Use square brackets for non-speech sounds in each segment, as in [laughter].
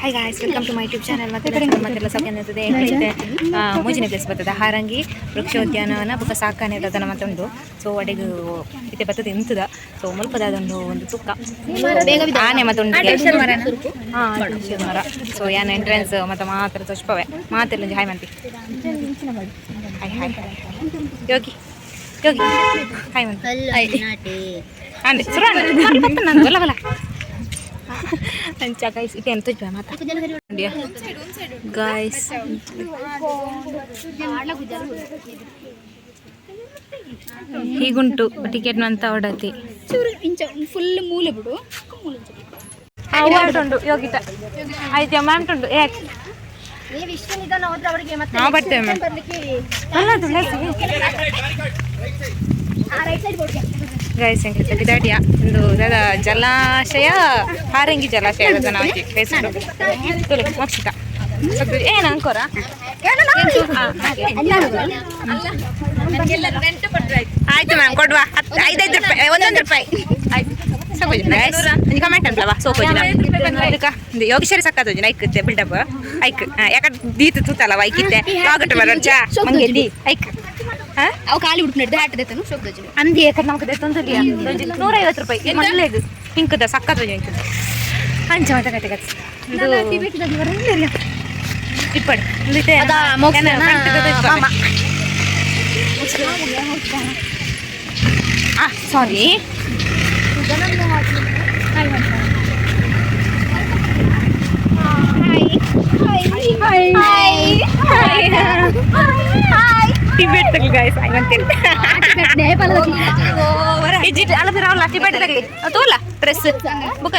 Hi guys welcome to my YouTube channel ಮತ್ತೆ ಮತ್ತೆಲ್ಲ second ಇರ್ತದೆ ಮೋಜಿನ ಮುಂಜಿನ ಪ್ಲೇಸ್ ಬರ್ತದೆ. ಹಾರಂಗಿ ವೃಕ್ಷೋದ್ಯಾನವನ ಬುಕ್ಕ ಸಾಕಾನೆ ಅದನ್ನ ಮತ್ತೊಂದು ಸೊ ಒಡೆಗೆ ಇದೆ ಬರ್ತದೆ ಎಂತದ ಸೊ ಮುಲ್ಪದ ಅದೊಂದು ಒಂದು ತುಕ್ಕ ಆನೆ ಮತ್ತೊಂದು ಹಾಂ ಮರ. ಸೊ ಯಾನ ಎಂಟ್ರೆನ್ಸ್ ಮತ್ತೆ ಮಾತ್ರ ತೋಚ್ಪವೆ ಮಾತೆಲ್ಲ hi ಮಂತಿ hi hi Yogi Yogi. Hi ಮಂತಿ hi ಸುರ ನಂದು. ಬಲ್ಲ ಬಲ್ಲ. ಅಂಚ ಗೈಸ್ ಇದು ಎಂತ ಜನ ಮಾತಾ ಗಾಯ್ಸ್ ಹೀಗುಂಟು ಟಿಕೆಟ್ ಅಂತ ಹೊಡತಿ ಫುಲ್ ಮೂಲೆ ಬಿಡು ಉಂಟು ಯೋಗಿತ ಆಯ್ತು ಮ್ಯಾಮ್ ಉಂಟು ಯಾಕೆ ನೀವು ಇಷ್ಟು ನಿಧಾನ ಹೋದ್ರೆ ಅವರಿಗೆ ಮತ್ತೆ ನಾವು ಬರ್ತೇವೆ ಮ್ಯಾಮ್ ಬರ್ಲಿಕ್ಕೆ ಆ ರೈಟ್ ಸೈಡ್ ಬೋರ್ಡ್ ಗೈಸ್ ಹೆಂಗೆ ದಾಟಿಯ ಒಂದು ಜಲಾಶಯ, ಹಾರಂಗಿ ಜಲಾಶಯ ಮಕ್ಷಿತ ಏನು ಅಂಕೋರ? ಆಯ್ತು ಮ್ಯಾಮ್, ಕೊಡುವ. ಹತ್ತು, ಐದೈದು ರೂಪಾಯಿ, ಒಂದೊಂದು ರೂಪಾಯಿ. ಆಯ್ತು. ಕಮೆಂಟ್ ಅಂತಲ್ವಾ ಸೋಪು ಅದಕ್ಕೆ ಯೋಗೇಶ್ವರಿ ಸಕ್ಕತ್ತು ಐಕ್ ಐಕತ್ತೆ ಬಿಲ್ಡಪ್ ಐಕ್ ಯಾಕಂದ್ರೆ ದೀತು ತೂತಲ್ಲ ಐಕಿತ್ತೆ ಲಾಗಟ್ ಬರೋ ಚಾ. ಮಂಗೆ ಐಕ್ ಅವು ಖಾಲಿ ಹ್ಯಾಟ್ ದೇತನು ಹಾಟದೈತನು ಶೋಭದ ಅಂದಿ ಯಾಕಂದ್ರೆ ನಮ್ಗೆ ನೂರ ಐವತ್ತು ರೂಪಾಯಿ. ಮಲ್ಲೆದು ಹಿಂಕದ ಸಕ್ಕತ್ತು ಹಿಂಕದ ಹಂಚ ಮತ್ತೆ ಕತೆ ಕತೆ ಇದು ಇಪ್ಪಡಿ ಒಂದಿತ್ತೆ ಅದ ಮೋಕ್ಷನ ಮಾಮ. ಸಾರಿ ಟಿಬೆಟ್ ತಗಲಿ ಗಾಯ್ಸ್ ಇಜಿಟ್ ಟಿಬೆಟ್ ತಗಲಿ? ತೋಲ ಡ್ರೆಸ್ ಬುಕ್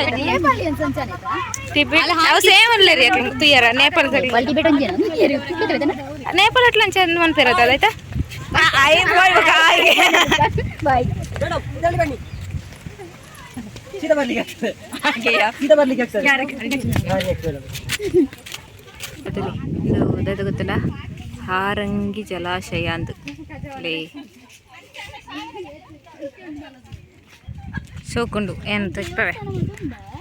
ಟಿಬೆಟ್ ಅವು ಸೇಮ್ ಅಲ್ಲೇ ರೀ ಯಾಕೆ? ತುಯ್ಯಾರ ನೇಪಾಳ ತಗಲಿ ನೇಪಾಳ ಅಟ್ಲ ಅಂಚೆ ಒಂದು ಬಾಯ್ ಸೀದಾ ಬರ್ಲಿಕ್ಕೆ ಆಗ್ತದೆ. ಸೀದಾ ಬರ್ಲಿಕ್ಕೆ ಆಗ್ತದೆ ಗೊತ್ತಲ್ಲ? ಹಾರಂಗಿ ಜಲಾಶಯ ಅಂತ ಲೇ ಶೋಕೊಂಡು ತಪ್ಪವೆ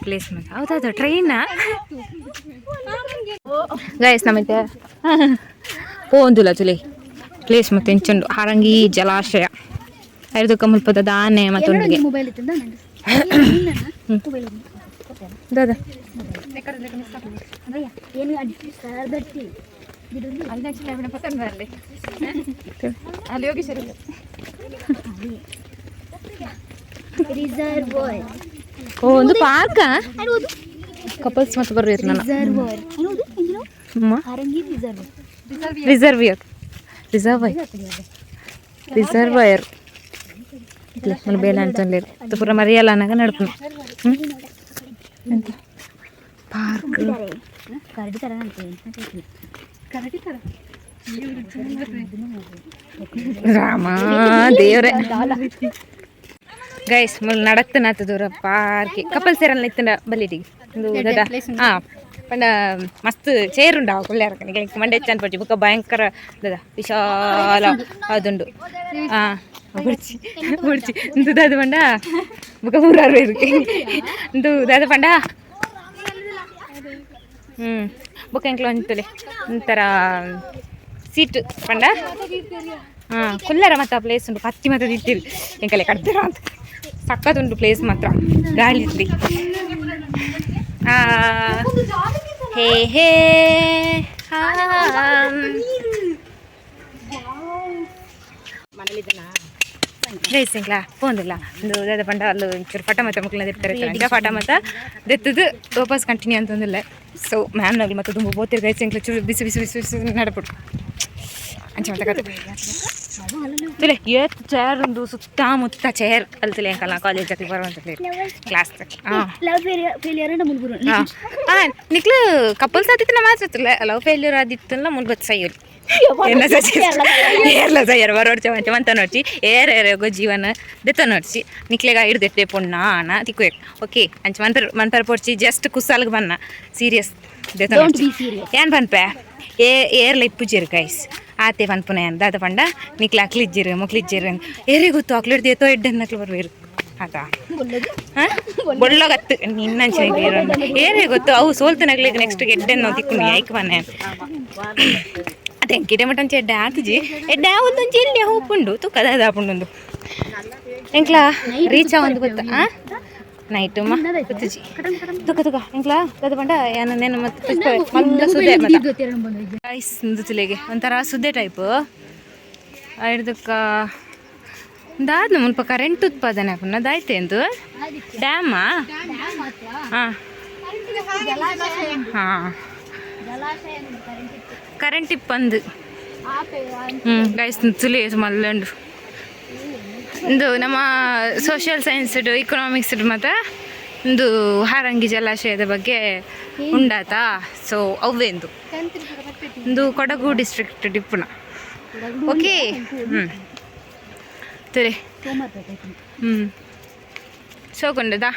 ಪ್ಲೇಸ್ ಮತ್ತೆ ಹೌದೌದು ಟ್ರೈನ ಗೈಸ್ ನಮಗೆ ಪೋಂದುಲ ತುಲಿ ಪ್ಲೇಸ್ ಮತ್ತೆ ಎಂಚುಂಡು ಹಾರಂಗಿ ಜಲಾಶಯ. ಐದು ಮುಲ್ಪದ ದಾನೆ ಮತ್ತೊಂದಿಗೆ. ಮೊಬೈಲ್ ಇತ್ತಿಂದ ಮೊಬೈಲ್ ದಾದ ಏನು ಸರ್ದಟ್ಟಿ ಅಲ್ಲಿ ಯೋಗೇಶ್ವರಿ ರಿಸರ್ವರ್ ಓ ಒಂದು ಪಾರ್ಕ ಕಪಲ್ಸ್ ಮತ್ತೆ ಬರ್ಬೇಕು ನಾನು ರಿಸರ್ವರ್ ಅನ್ನೋದು ಎಂಜಿನ ಅಮ್ಮ Harangi reservoir reservoir reservoir reservoir ಇಲ್ಲ మన ಬೇಲ ಅಂತಂದ್ರೆ ಪೂರ ಮರಿಯಲ್ಲ ಅನ್ನಗ ನಡ್ಪು ಎಂತ ರಾಮಾ ದೇವ್ರೆ ಗೈಸ್ ಮುಲ್ ನಡತ್ತನಾತದವ್ರ ಪಾರ್ಕಿ ಕಪಲ್ ಸೇರಲ್ ನಿತ್ತಂಡ ಬಲ್ಲಿಟಿಗೆ ಒಂದು ದೊಡ್ಡ ಹಾ ಪಂಡ ಮಸ್ತ್ ಚೇರ್ ಉಂಡ ಕುಳ್ಳೆ ಹಾಕಿ ಮಂಡೆ ಚೆಂದ ಪಡ್ಜಿ ಬುಕ್ಕ ಭಯಂಕರ ದದ ವಿಶಾಲ ಅದುಂಡು ಹಾ முடிச்சு முடிச்சு இந்த தாது பண்டா புக்க ஊராறு இருக்கு இந்த தாது பண்டா ம் ಬುಕ್ಕ ಎಂಕ್ಲ ಒಂತಲೆ ಒಂಥರ ಸೀಟ್ ಪಂಡ? ಹಾಂ ಕುಲ್ಲರ ಮತ್ತು ಆ ಪ್ಲೇಸ್ ಉಂಟು. ಪತ್ತಿ ಮತ್ತು ಇಟ್ಟಿರಿ ಎಂಕಲೆ ಕಡ್ದಿರ ಅಂತ. ಸಕ್ಕತ್ತುಂಟು ಪ್ಲೇಸ್ ಮಾತ್ರ. ಗಾಳಿ ಇರ್ಲಿ. ಆ, ಹೇ ಹೇ ಗೈಸ್ ಎಂಕ್ಲ ಪೋಂದಿಲ್ಲ ಒಂದು ಅದೇ ಪಂಡ ಅಲ್ಲಿ ಒಂಚೂರು ಫಟ ಮತ್ತೆ ಮಕ್ಕಳನ್ನ ಇರ್ತಾರೆ ಈಗ ಫಟ ಮತ್ತು ದೆತ್ತದು ವಾಪಸ್ ಕಂಟಿನ್ಯೂ ಅಂತಂದಿಲ್ಲ ಸೊ ಮ್ಯಾಮ್ ನಗಲಿ ಮತ್ತು ತುಂಬ ಬೋತಿರ್ ಗೈಸ್ ಎಂಕ್ಲ ಚೂರು ಬಿಸಿ ಬಿಸಿ ಬಿಸಿ ಬಿಸಿ ನಡಪುಡು ಅಂಚೆ ಮತ್ತೆ ಕತೆ ತುಲೆ ಏತ್ ಚೇರ್ ಒಂದು ಸುತ್ತಮುತ್ತ ಚೇರ್ ಕಲ್ತಿಲ್ಲ ಎಂಕಲ್ಲ ಕಾಲೇಜ್ ಹತ್ತಿ ಬರುವಂತ ಕ್ಲಾಸ್ ಹಾಂ ಲವ್ ಫೇಲಿಯರ್ ಫೇಲಿಯರ್ ಅಂತ ಮುಲ್ಗುರು ಹಾಂ ಹಾಂ ನಿಕ್ಲು ಕಪಲ್ಸ್ ಆದಿತ್ತು ಮಾತ್ರ ಲವ್ ಫೇಲ್ಯೂರ್ ಆದಿತ್ತಲ್ಲ ಮುಲ್ಬತ್ ಸೈಯಲ್ ಎಲ್ಲ ಏರ್ಲ ಸೈಯರ್ ಬರೋಡ್ಚ ಮಂಚ ಮಂತ ನೋಡ್ಚಿ ಏರ್ ಏರೋಗೋ ಜೀವನ. ದೆತ್ತ ನೋಡ್ಚಿ ನಿಕ್ಲೆಗ ಹಿಡ್ದೆಟ್ಟೆ ಪುಣ್ಣ ಆನ ತಿಕ್ಕು ಓಕೆ ಅಂಚ ಮಂತರ ಮಂತರ್ ಪೊಡ್ಚಿ ಜಸ್ಟ್ ಕುಸಾಲ್ಗೆ ಬನ್ನ. ಸೀರಿಯಸ್ ದೆತ್ತ ನೋಡ್ಚಿ. ಏನ್ ಪನ್ಪೆ ಏ ಏರ್ಲ ಇಪ್ಪುಜಿರು ಗೈಸ್ ಆತೆ ಪನ್ಪುನ ಅಂದ ದಾದ ಪಂಡ. ನಿಕ್ಲ ಅಕ್ಲಿಜ್ಜಿರು ಮುಕ್ಲಿಜ್ಜಿರು ಏರಿಗೆ ಗೊತ್ತು ಅಕ್ಲಿಡ್ದು ಏತೋ ಎಡ್ಡೆ ನಕ್ಲು ಬರ್ಬೇರು ಆತಾ. ಬೊಳ್ಳಗತ್ತು ನಿನ್ನಂಚಿನ ಏನೇ ಗೊತ್ತು ಅವು ಸೋಲ್ತನಾಗ್ಲಿಕ್ಕೆ ನೆಕ್ಸ್ಟ್ ಗೆಡ್ಡೆ ನಾವು ತಿಕ್ಕೊಂಡು ಐಕ್ ಬನ್ನೆ ಅದೇ ಗಿಡ ಮಟಂಚೆ ಎಡ್ಡೆ ಆತಜಿ ಎಡ್ಡೆ ಒಂದೊಂದು ಎಲ್ಲಿ ಹೋಗ್ಕೊಂಡು ತುಕ್ಕದ ಆಪುಂಡು ಎಂಕ್ಲ ರೀಚ್ ಒಂದು ಗೊತ್ತಾ ಆ ನೈಟ್ ಗೊತ್ತಜಿ ತುಕ ತುಕ ಎಂಕ್ಲ ಗದ ಬಂಡ ಏನ ನೆನ ಮತ್ತೆ ಮಲ್ಲ ಸುದ್ದೆ ಮತ್ತೆ ಗೈಸ್ ತುಲೆಗೆ ಒಂಥರ ಸುದ್ದೆ ಟೈಪ್ ಹಿಡ್ದಕ್ಕ ದಾದ್ನ ಮುಲ್ಪ ಕರೆಂಟ್ ಉತ್ಪಾದನೆ ಆಪುನ ದಾಯ್ತೆ ಎಂದು ಡ್ಯಾಮಾ ಹಾಂ ಹಾಂ ಹ್ಞೂ ಗೈಸ್ ತುಲಿ ಮಲ್ಲಂಡು. ಇಂದು ನಮ್ಮ ಸೋಷಿಯಲ್ ಸೈನ್ಸ್ ಇಕನಾಮಿಕ್ಸ್ ಮತ್ತು ಒಂದು ಹಾರಂಗಿ ಜಲಾಶಯದ ಬಗ್ಗೆ ಉಂಡಾತ. ಸೊ ಅವೇಂದು ಒಂದು ಕೊಡಗು ಡಿಸ್ಟ್ರಿಕ್ಟ್ ಡಿಪ್ಪುಣ ಓಕೆ ಹ್ಞೂ ತುಲೆ. ಹ್ಞೂ ಸೋಕೊಂಡದಾ?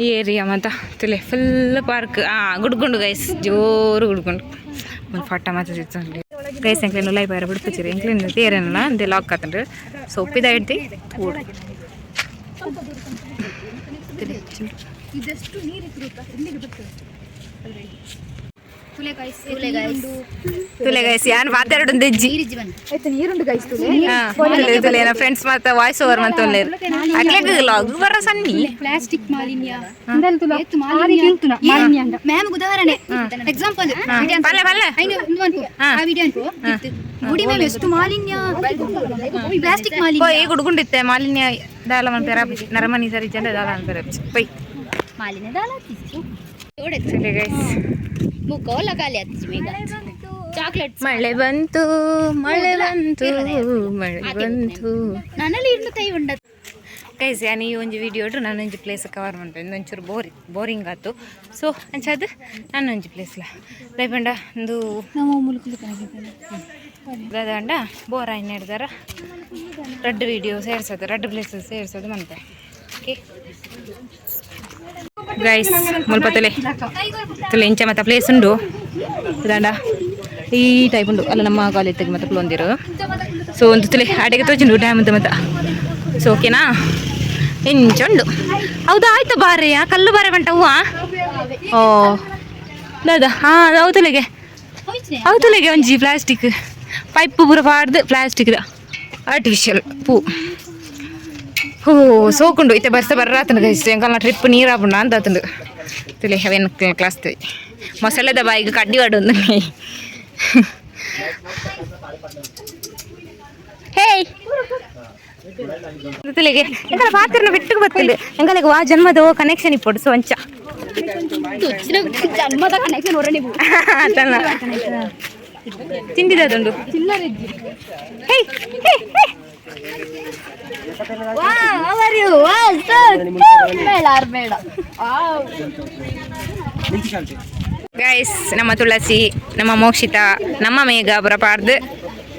ಈ ಏರಿಯಾ ಮತ್ತ ತುಲೆ ಫುಲ್ ಪಾರ್ಕ್ ಹಾಂ ಗುಡ್ಕೊಂಡು ಗೈಸ್ ಜೋರು ಗುಡ್ಕೊಂಡು ಒಂದು ಫೋಟೋ ಮಾತ್ರ ಸಿಗ್ತಂಡ್ರಿ ಗೈಸ್ ಲೈವ್ ಬೇರೆ ಬಿಡ್ಪಿಚ್ಚಿರಿ ಎಂಕ್ಲೇನು ತೇರೇನಲ್ಲ ಅಂದೆ ಲಾಕ್ ಆತಂಡ್ರಿ ಸೊ ಉಪ್ಪಿದ ಇಡ್ತಿ ಕೂಡು ತುಲೆ ಗೈಸ್ ಯಾನ್ ಮಾತಾಡೋದು ದೆಜ್ಜಿ ತುಲೆ. ನನ್ನ ಫ್ರೆಂಡ್ಸ್ ಮತ್ತೆ ವಾಯ್ಸ್ ಓವರ್ ಮತ್ತೆ ಒಳ್ಳೆಯರು ಅಟ್ಲಾಗ ಲಾಗ್ ಬರ ಸಣ್ಣಿ ಪ್ಲಾಸ್ಟಿಕ್ ಮಾಲಿನ್ಯ. ಎತ್ತು ಮಾಲಿನ್ಯ? ಮ್ಯಾಮ್ ಉದಾಹರಣೆ. ಎಕ್ಸಾಂಪಲ್ ಪಲ್ಲೆ ಪಲ್ಲೆ. ಆ ವಿಡಿಯೋ ಅನ್ಕೋ. ಗುಡಿ ಮೇಲೆ ಎಷ್ಟು ಮಾಲಿನ್ಯ. ಪ್ಲಾಸ್ಟಿಕ್ ಮಾಲಿನ್ಯ. ಪೋಯ್ ಗುಡ್ಗುಂಡಿತ್ತೆ ಮಾಲಿನ್ಯ ದಾಲ ಮನ್ ಪೆರಾಪಿಸಿ ನರಮನಿ ಸರಿ ಜನ ದಾಲ ಮನ್ ಪೆರಾಪಿಸಿ ಪೈ. ಮಾಲಿನ್ಯ ದಾಲ ತುಲೆ ಚಾಕ್ಲೇಟ್ ಮಳೆ ಬಂತು. ಮಳೆ ಬಂತು ಮಳೆ ಬಂತು ನನ್ನಲ್ಲಿ ಇನ್ನು ತೈ ಉಂಡ. ಕೈಸ್ ಯಾನ್ ಈ ಒಂದು ವಿಡಿಯೋ ನಾನು ನಾನೊಂದು ಪ್ಲೇಸ್ ಕವರ್ ಮಾಡ್ತೇನೆ ಒಂಚೂರು ಬೋರಿ ಬೋರಿಂಗ್ ಆಯ್ತು. ಸೊ ಅಂಚಾದ ನಾನು ಪ್ಲೇಸ್ ಪ್ಲೇಸ್ಲ ಲೈಪಂಡ ಒಂದು ಗದಂಡ ಬೋರ್ ಆಯ್ನ ಹಿಡ್ದಾರ. ರೆಡ್ ವಿಡಿಯೋ ಸೇರ್ಸೋದು ರೆಡ್ ಪ್ಲೇಸಸ್ ಸೇರ್ಸೋದು ಮಂತೆ. ಓಕೆ ಗೈಸ್ ಮುಲ್ಪ ತಲೆ ತಲೆ ಇಂಚ ಮತ್ತೆ ಪ್ಲೇಸ್ ಉಂಡು ದಂಡ ಈ ಟೈಪ್ ಉಂಡು ಅಲ್ಲ ನಮ್ಮ ಕಾಲೇಜ್ ತೆಗೆ ಮತ್ತೆ ಒಂದಿರು ಸೊ ಒಂದು ತಲೆ ಅಡಿಗೆ ತೋಚಿಂಡು ಡ್ಯಾಮ್ ಅಂತ ಮತ್ತೆ ಸೊ ಓಕೆನಾ ಇಂಚ ಉಂಡು ಹೌದಾ ಆಯ್ತು ಕಲ್ಲು ಬಾರೆ ಬಂಟ ಹೂವ ಓ ದಾದಾ ಹಾಂ ಹೌದಲೆಗೆ ಹೌದಲೆಗೆ ಒಂಜಿ ಪ್ಲಾಸ್ಟಿಕ್ ಪೈಪ್ ಪೂರ ಪಾಡ್ದು ಪ್ಲಾಸ್ಟಿಕ್ದ ಆರ್ಟಿಫಿಷಿಯಲ್ ಪೂ ಹೋ, ಸೋಕುಂಡು. ಇತ್ತೆ ಬರ್ಸ ಬರ್ರಾತನ ಗೈಸ್. ಎಂಕಲ್ನ ಟ್ರಿಪ್ ನೀರಾಪುಂಡ ಅಂತ ಆತಂದು ತಿಳಿ, ಅವೇನು ಕ್ಲಾಸ್ ತಿಳಿ. ಮೊಸಳೆದ ಬಾಯಿಗೆ ಕಡ್ಡಿ ವಾಡು ಒಂದು ಹೇಯ್! ತಿಳಿಗೆ, ಎಂಕಲ ಪಾತ್ರನ ಬಿಟ್ಟು ಎಂಕಲಿಗೆ ವಾ, ಜನ್ಮದ ಕನೆಕ್ಷನ್ ಇಪ್ಪಡು, ಸೊ ಅಂಚ. ಜನ್ಮದ ಕನೆಕ್ಷನ್ ಹೇಯ್. ಗೈಸ್ ನಮ್ಮ ತುಳಸಿ ನಮ್ಮ ಮೋಕ್ಷಿತ ನಮ್ಮ ಮೇಘ ಬರಪಾರ್ದು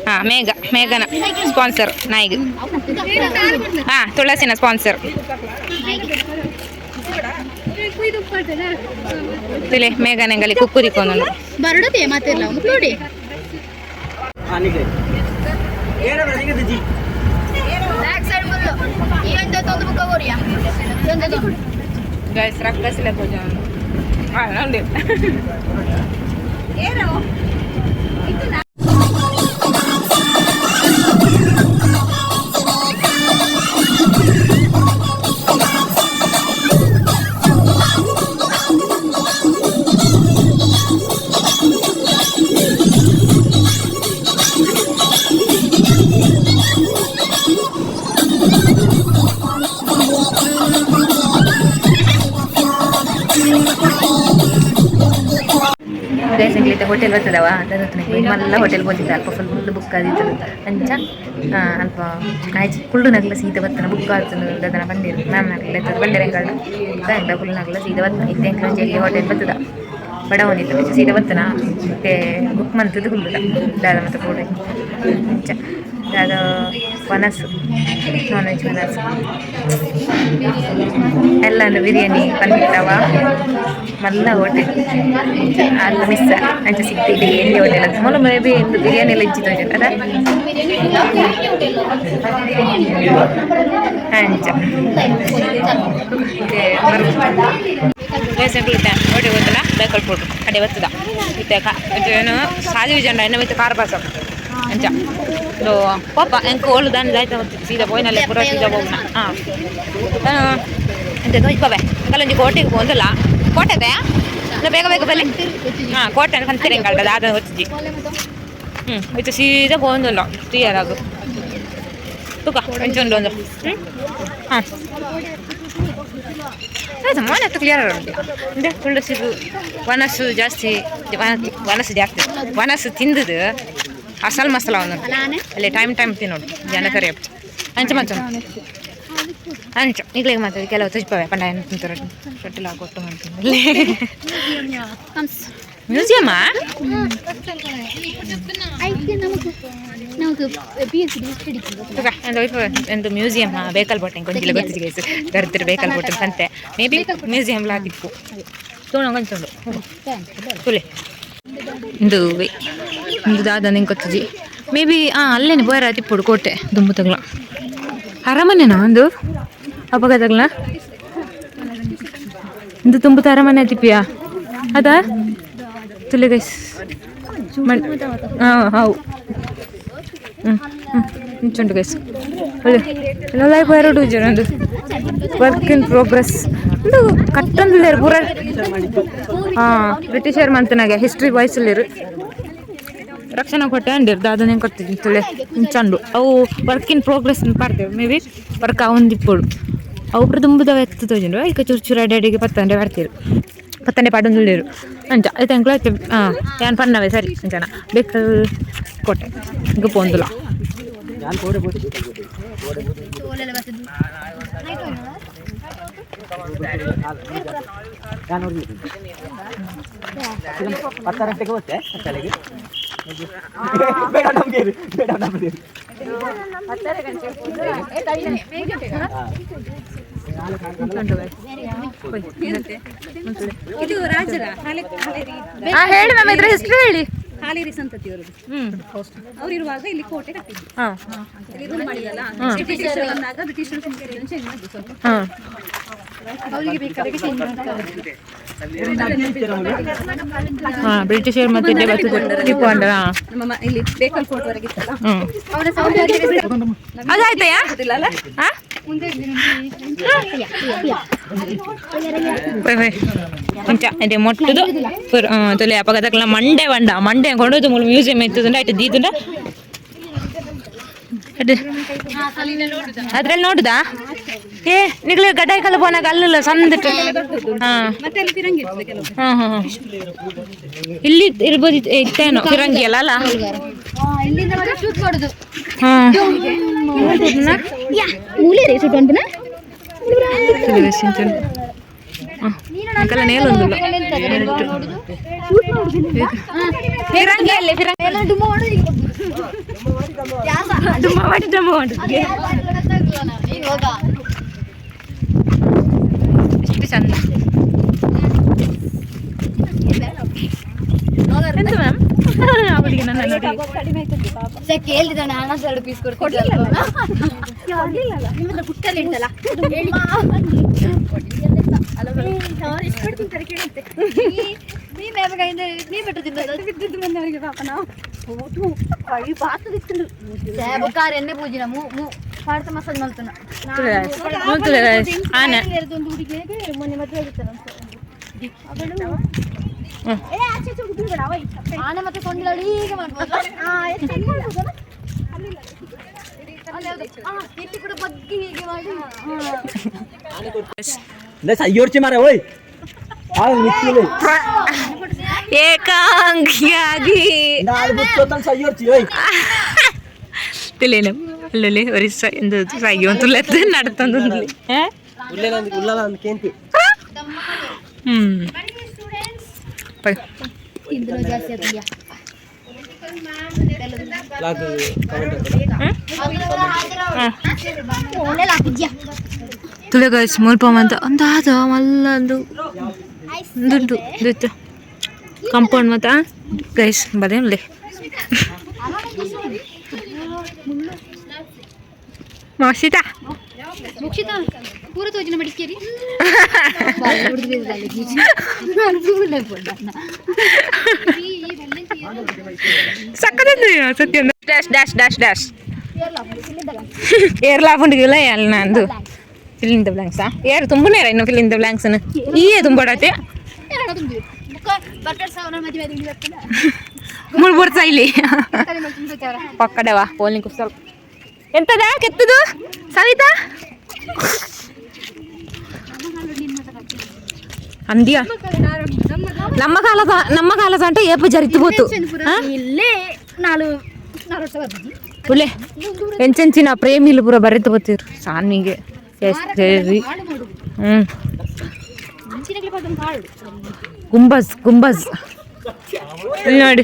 ಹಾ ಮೇಘ ಮೇಘನ ಸ್ಪಾನ್ಸರ್ ನಾಯಿಗೆ. ಹಾ ತುಳಸಿನ ಸ್ಪಾನ್ಸರ್ ತಿಳಿ ಮೇಘನ ಎಂಗಲಿ ಕುಕ್ಕುರಿಕೊಂಡು ಬರಡತೆ ಮಾತಿಲ್ಲ ನೋಡಿ. ಬ್ಯಾಕ್ ಸೈಡ್ ಬಂದು ಏನಂತ ತಂದು ಬುಕ್ಕ ಬೋರಿಯಾ ಗೈಸ್ ರಕ್ಕಸಿಲ್ಲ ಪೂಜ ಹಾಂ ನೋಡಿ ಗೈಸ್ ಎಂಗ್ಲೈತೆ ಹೋಟೆಲ್ ಬರ್ತದವ ಮಲ್ಲ ಹೋಟೆಲ್ ಬಂದಿದ್ದ ಅಲ್ಪ ಫುಲ್ ಫುಲ್ ಬುಕ್ ಆದಿತ್ತು ಅಂಚ ಅಲ್ಪ ಆಯ್ತು. ಕುಳ್ಳು ನಗ್ಲ ಸೀದ ಬತ್ತನ ಬುಕ್ ಆಗ್ತದೆ ದದನ ಬಂದಿರು. ಮ್ಯಾಮ್ ನಗ್ಲ ಇರ್ತದೆ ಬಂದಿರ ಎಂಗಳ ಎಂಗ್ಲ ಫುಲ್ ನಗಲ ಸೀದ ಬತ್ತನ ಎಂಗ್ಲ ಹೋಟೆಲ್ ಬರ್ತದ. ಬಡ ಬಿಚ್ಚ ಸೀಟ ಬತ್ತನ ಮತ್ತೆ ಬುಕ್ ಮಂತದ್ದು ಕುಳ್ಳುದ ದಾದ ಮತ್ತು ಕೂಡ ಮುಂಚೆ ದಾದ ವನಸ್ಸು ನಾನ್ ವೆಜ್ ವನಸ್ಸು ಎಲ್ಲ ಬಿರಿಯಾನಿ ಪನ್ನೀರವ ಮಲ್ಲ ಹೋಟೆಲ್. ಅಲ್ಲ ಮಿಸ್ ಅಂಚೆ ಸಿಗ್ತಿದೆ ಎಲ್ಲಿ ಹೋಟೆಲ್ ಅಂತ. ಮೊಲ ಮೇ ಬಿ ಎಂದು ಬಿರಿಯಾನಿ ಎಲ್ಲ ಇಚ್ಚಿತ್ತು ಅದ? ಅಂಚ ಲೇಸಂಟು ಇತ್ತ ನೋಡಿ ಗೊತ್ತಲ್ಲ ಬೇಕಲ್ ಪುಟ್ಟು ಅಡೆ ಬರ್ತದ ಇತ್ತೆ ಕಾ ಏನು ಸಾಜಿ ಜಂಡ ಎಣ್ಣೆ ಮತ್ತೆ ಕಾರ್ ಬಾಸ ಅಂಚ ಇದು ಪಾಪ ಎಂಕ ಓಳು ದಾನಿ ದಾಯ್ತ ಹೋಗ್ತಿತ್ತು ಸೀದಾ ಪೋಯ್ನಲ್ಲೇ ಪುರ ಸೀದಾ ಹೋಗ್ನ ಹಾಂ ಎಂತ ಇಪ್ಪವೆ ಕಲ್ಲೊಂಜಿ ಕೋಟೆಗೆ ಹೋದಲ್ಲ ಕೋಟೆದೆ ಇಲ್ಲ ಬೇಗ ಬೇಗ ಬಲ್ಲಿ ಹಾಂ ಕೋಟೆ ಕಂತೀರಿ ಹೆಂಗಲ್ದ ಅದು ಹೊತ್ತಿದ್ದಿ ಹ್ಞೂ ಇದು ಸೀದಾ ಹೋದಲ್ಲ ಕ್ಲಿಯರ್ ಆಗು ತುಕ ಒಂಚೊಂದು ಒಂದು ಹ್ಞೂ ಹಾಂ ಹೌದು ಮನೆ ಕ್ಲಿಯರ್ ಉಂಟು ಅಂದರೆ ತುಳಸಿದು ವನಸ್ಸು ಜಾಸ್ತಿ ವನಸ್ಸು ಜಾಸ್ತಿ. ವನಸ್ಸು ತಿಂದದು ಅಸಲ್ ಮಸಾಲ ಒಂದು ಅಲ್ಲಿ ಟೈಮ್ ಟೈಮ್ ತಿನ್ನೋಡು ಜನ ಕರಿ ಅಂಚ, ಮಂಚ. ಅಂಚ, ಈಗಲೇ ಮಾತಾಡಿ, ಕೆಲವು ತುಜ್ಪವೆ ಪಂಡ ಏನು ತಿಂತಾರೆ ರೊಟ್ಟಿಲ ಕೊಟ್ಟು ಮಾಡ್ತೀನಿ. ಮ್ಯೂಸಿಯಮ್ಮಾ ಒಂದು ಮ್ಯೂಸಿಯಂ ಬೇಕಲ್ ಬೋಟೆ ಕೊಂಚಿಲ್ಲ ಗೊತ್ತಿಗೆ ಗೈಸ್ ಕರ್ತಿರು ಬೇಕಲ್ ಬೋಟೆ ಅಂತೆ ಮೇ ಬಿ ಮ್ಯೂಸಿಯಂ ಲಾದಿಪ್ಪು ತೋಣ ಕೊಂಚುಂಡು ತುಲೆ. ಇಂದು ಇಂದು ದಾದ ನಿಂಗೆ ಗೊತ್ತಿಜಿ ಮೇ ಬಿ ಹಾಂ ಅಲ್ಲೇನೆ ಬೋರ ತಿಪ್ಪುಡು ಕೋಟೆ, ದುಂಬು ತಗ್ಲ. ಅರಮನೆನಾ ಒಂದು? ಹಬ್ಬಗ ತಗ್ಲ ಇಂದು ತುಂಬುತ್ತ ಅರಮನೆ ತಿಪ್ಪಿಯಾ? ಅದಾ? ತುಲೆ ಗೈಸ್ ಹಾಂ ಹೌ ಹ್ಞೂ ಹ್ಞೂ ಗೈಸ್ ಎಲ್ಲ ಲೈಫ್ ಎರಡು ವರ್ಕ್ ಇನ್ ಪ್ರೋಗ್ರೆಸ್ ಒಂದು ಕಟ್ಟೊಂದಿಲ್ಲೇರು ಪೂರ ಹಾಂ ಬ್ರಿಟಿಷರ್ ಮಂತನಾಗೆ ಹಿಸ್ಟ್ರಿ ವಾಯ್ಸಲ್ಲಿರು ರಕ್ಷಣಾ ಕೊಟ್ಟೆ ಅಂಡಿರು ದಾದನೆ ಕೊಡ್ತಿದ್ವಿ ತುಳೆ ಚಂಡು ಅವು ವರ್ಕ್ ಇನ್ ಪ್ರೋಗ್ರೆಸ್ ಪಾಡ್ತೇವೆ ಮೇ ಬಿ ವರ್ಕ್ ಅವೊಂದಿಪ್ಪುಡು ಅವು ಪ್ರದುಂಬುದವ ಎತ್ತು ತೋಜಂಡು ಈಗ ಚೂರು ಚೂರು ಅಡ್ಡಾಡಿಗೆ ಪತ್ತಂಡೆ ಬರ್ತೀರು ಪತ್ತಂಡೆ ಪಾಡೊಂದುಳ್ಳೇರು ಅಂಚ ಆಯ್ತು ಅಂಕ್ಲ ಆಯ್ತು ಹಾಂ ಯಾನ್ ಪನ್ನವೆ ಸರಿ ಅಂಚನ ಬೇಕಲ್ ಕೊಟ್ಟೆ ಈಗ ಪೋಂದುಲ ಹತ್ತರ ಗಂಟೆಗೆ ಹೋಗ್ತೆ ಶಾಲೆಗೆ ಬೇಡ ನಮ್ಗೆ ಇರು, ಬೇಡ ನಮ್ಗೆ ಇರು. ಇದು ರಾಜರ ಹೇಳಿ ಮ್ಯಾಮ್ ಇದ್ರ ಹೆಸರು ಹೇಳಿ. ಹಾಲೇರಿ ಅವ್ರು ಅವರಿರುವಾಗ ಇಲ್ಲಿ ಕೋಟೆ ಕಟ್ಟಿದ್ದು ಹಾಂ. ಇಲ್ಲಿ ಗುಲ್ಮಳಿ ಅಲ್ಲ ಬ್ರಿಟಿಷರು ಬಂದಾಗ ಬ್ರಿಟಿಷರು ಸುಂಕರಿಯನ್ನು ಚೇಂಜ್ ಮಾಡಿದ್ರು ಸ್ವಲ್ಪ. ಅವರಿಗೆ ಬೇಕಾದಾಗ ಚೇಂಜ್ ಮಾಡ್ತಾರೆ ಹಾಂ ಬ್ರಿಟಿಷರ್ ಮತ್ತೆ ನಮ್ಮ ಇಲ್ಲಿ ಬೇಕಲ್ ಫೋಟೋ ವರೆಗೆ ಇತ್ತಲ್ಲ. ಅವರ ಸೌಂದರ್ಯ ಗೊತ್ತಿಲ್ಲಲ್ಲ ಹಾಂ ಮುಂದೆ ಅಂಚ ಅದೇ ಮೊಟ್ಟದು ಪುರ ತೊಲೆ ಅಪಗತಕ್ಲ ಮಂಡೆ ಬಂಡ ಮಂಡೆ ಕೊಂಡೋದು ಮೂಲ ಮ್ಯೂಸಿಯಂ ಎತ್ತುದುಂಡ ಆಯ್ತು ದೀದುಂಡ ಅದ್ರಲ್ಲಿ ನೋಡುದಾ ಏ ನಿಗ್ಲೆ ಗಡ್ಡಾಯಿ ಕಲ್ಲ ಪೋನಾಗ ಅಲ್ಲಲ್ಲ ಸಂದಿಟ್ಟು ಹಾ ಮತ್ತೆ ಅಲ್ಲಿ ಫಿರಂಗಿ ಇರ್ತದೆ ಕೆಲವು ಹಾ ಹಾ ಹಾ. ಇಲ್ಲಿ ಇರ್ಬೋದು ಇತ್- ಇತ್ತೇನೋ ಫಿರಂಗಿ ಅಲ್ಲ ಅಲ್ಲ ಇಲ್ಲಿಂದ ಮತ್ತೆ ಶೂಟ್ ಮಾಡುದು ಹಾ ಮೂಲೆ ರೀ ಶೂಟ್ ಉಂಟುನಾ ಅಂಕಲ ನೇಲೊಂದುಲ್ಲ ಫಿರಂಗಿ ಅಲ್ಲಿ ಫಿರಂಗಿ ಎಲ್ಲ ಡುಮ್ಮ ಮಾಡೋದು ಈಗ ಡುಮ್ಮ ಮಾಡಿ ಎಷ್ಟು ಚಂದ ಎಂತ ಮ್ಯಾಮ್? [laughs] ಅವಳಿಗೆ ನನ್ನ ನೋಡಿ. ಕೇಳಿದಾನೆ ಹಣ ಎರಡು ಪೀಸ್ ಹೇಳಿ. ನೀ ಮ್ಯಾಮ್ ಕೈಯಿಂದ ನೀ ಬಿಟ್ಟು ತಿನ್ನೋದು ಬಂದವರಿಗೆ ಪಾಪ ನಾವು. ಸೇಬಕಾರ ಎಣ್ಣೆ ಪೂಜಿನ ಮೂ. ಮೂ ಪಾಡ್ತ ಮಸಾಜ್ ಮಲ್ತನ ನೋಡ್ತದೆ guys, ಆನೆ. ಒಂದು ಹುಡುಗಿಗೆ ಮೊನ್ನೆ ಮದುವೆ ಆಗಿತ್ತಲ್ಲ ಹ್ಮ್. ಆನೆ ಮತ್ತೆ ಕೊಂಡ್ಲಾಡಿ ಹೀಗೆ ಮಾಡ್ಬೋದು. ಇಲ್ಲಿ ಕೂಡ ಬಗ್ಗಿ ಹೀಗೆ ಮಾಡಿ. ಲೇ ಸಯ್ಯೋರ್ಚಿ ಮಾರ ಓಯ್ ಆ ನಿಕ್ಕಿಲೆ ಏಕಾಂಗಿಯಾಗಿ. ನಾಳೆ ಅಲ್ಲಲ್ಲಿ ಒರಿಸ್ಸ ಎಂದು ಸಾಗಿ ಒಂದು ಲೆತ್ತ ನಡ್ತಂದು ಹ್ಮ್ ಪೈ ಇಂದ್ರೋ ಜಾಸ್ತಿ ಆತಂದ್ಯಾ ಲಾಗ್ ಕಮೆಂಟ್ ಒಳ್ಳೆ ಲಾಕಿದ್ಯಾ ತುಳೆ ಗೈಸ್ ಮುಲ್ಪ ಅಂತ ಒಂದು ಆದ ಮಲ್ಲ ಒಂದು ದುಡ್ಡು ಕಂಪೌಂಡ್ ಮತ್ತ ಗೈಸ್ ಬದೇನ್ಲಿ ಮಸ್ತಿತಾ ಮುಕ್ಷಿತ ಪೂರ ತೋಜಿನ ಮಡಿಕೇರಿ. ಸಕ್ಕತ್ತಂದು ಸತ್ಯ ಡ್ಯಾಶ್ ಡ್ಯಾಶ್ ಡ್ಯಾಶ್ ಡ್ಯಾಶ್ ಏರ್ ಲಾಭುಂಡಿಗಿಲ್ಲ ಎಲ್ಲ ನಂದು? ಫಿಲ್ ಇನ್ ದ ಬ್ಲಾಂಕ್ಸಾ ಏರ್ ತುಂಬನೇ ಇನ್ನು ಫಿಲ್ ಇನ್ ದ ಬ್ಲಾಂಕ್ಸ್ನ ಈಯೇ ತುಂಬೋಡತ್ತೆ? ಮುಳ್ ಬರ್ತಾ ಇಲ್ಲಿ. ಪಕ್ಕಡವಾ ಪೋಲಿಂಗ್ ಕುಸಲ್ ಎಂತದ? ಕೆತ್ತದು? ಸವಿತಾ? ಅಂದ್ಯಾ? ನಮ್ಮ ಕಾಲದ ನಮ್ಮ ಕಾಲದ ಅಂತ ಏಪ ನಾಲ್ಕು ಸಾವಿರ ಎಂಚೆಂಚಿನ ಪ್ರೇಮಿಲು ಪೂರ ಬರೆತು ಬೋತಿರು ಸಾನ್ವಿಗೆ. ಸರಿ ಹಾಳು ಗುಂಬಸ್ ಗುಂಬಸ್ ಇಲ್ಲಿ ನೋಡಿ.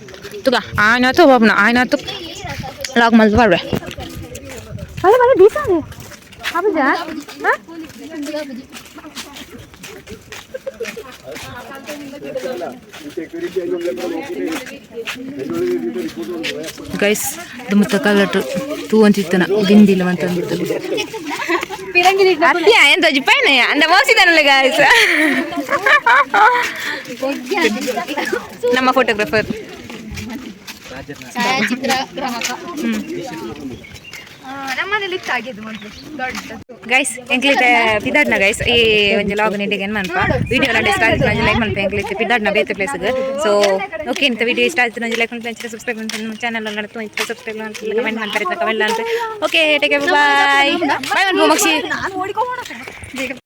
ಬೋಡ್ತಿ ತುಗ ಆಯ್ನ ಆತು ಬಾಬ್ನ ಆಯ್ನ ಆತು ಲಾಗ್ ಮಲ್ದು ಪಾಡ್ಬೆ ಅಲ್ಲ ಬರೀ ಬೀಸಾದೆ ಹೌದಾ ಗೈಸ್ ದುಮ್ಮತ್ತ ಕಲ್ಲಟ್ಟು ತೂ ಅಂತಿತ್ತನ ಗಿಂದಿಲ್ಲ ಅಂತ ಅಂದಿತ್ತು ಅತ್ಯ ಎಂತ ಜಿಪ್ಪೈನ ಅಂದ ಮೋಸಿದಾನಲ್ಲ ಗಾಯ್ಸ್ [laughs] ನಮ್ಮ ಫೋಟೋಗ್ರಾಫರ್ ಛಾಯಾಚಿತ್ರ. ಗ್ರಾಹಕ. ಗೈಸ್ ಎಂಕ್ಲಿತೆ ಪಿದಾಡ್ನ ಗೈಸ್ ಈ ಒಂಜಿ ಲಾಗ್ ನಿಟ್ಟಿಗೆ ಏನು ಮನ್ಪ ವಿಡಿಯೋ ಎಲ್ಲ ಇಷ್ಟ ಆಯ್ತು ನಂಗೆ ಲೈಕ್ ಮಾಡ್ತೀನಿ ಎಂಕ್ಲಿತೆ ಪಿದಾಡ್ನ ಬೇತೆ ಪ್ಲೇಸ್ಗೆ ಸೊ ಓಕೆ ಇಂಥ ವಿಡಿಯೋ ಇಷ್ಟ ಆಯ್ತು ನಂಗೆ ಲೈಕ್ ಮಾಡ್ತೀನಿ ಸಬ್ಸ್ಕ್ರೈಬ್ ಮಾಡ್ತೀನಿ ನಮ್ಮ ಚಾನಲ್ ಎಲ್ಲ ನಡ್ತು ಇತ್ತು ಸಬ್ಸ್ಕ್ರೈಬ್ ಮಾಡ್ತೀನಿ ಕಮೆಂಟ್ ಮಾಡ್ತಾರೆ ಕಮೆಂಟ್ ಅಂತ. ಓಕೆ ಟೇಕ್ ಬಾಯ್ ಬಾಯ್ ಮಕ್ಷಿ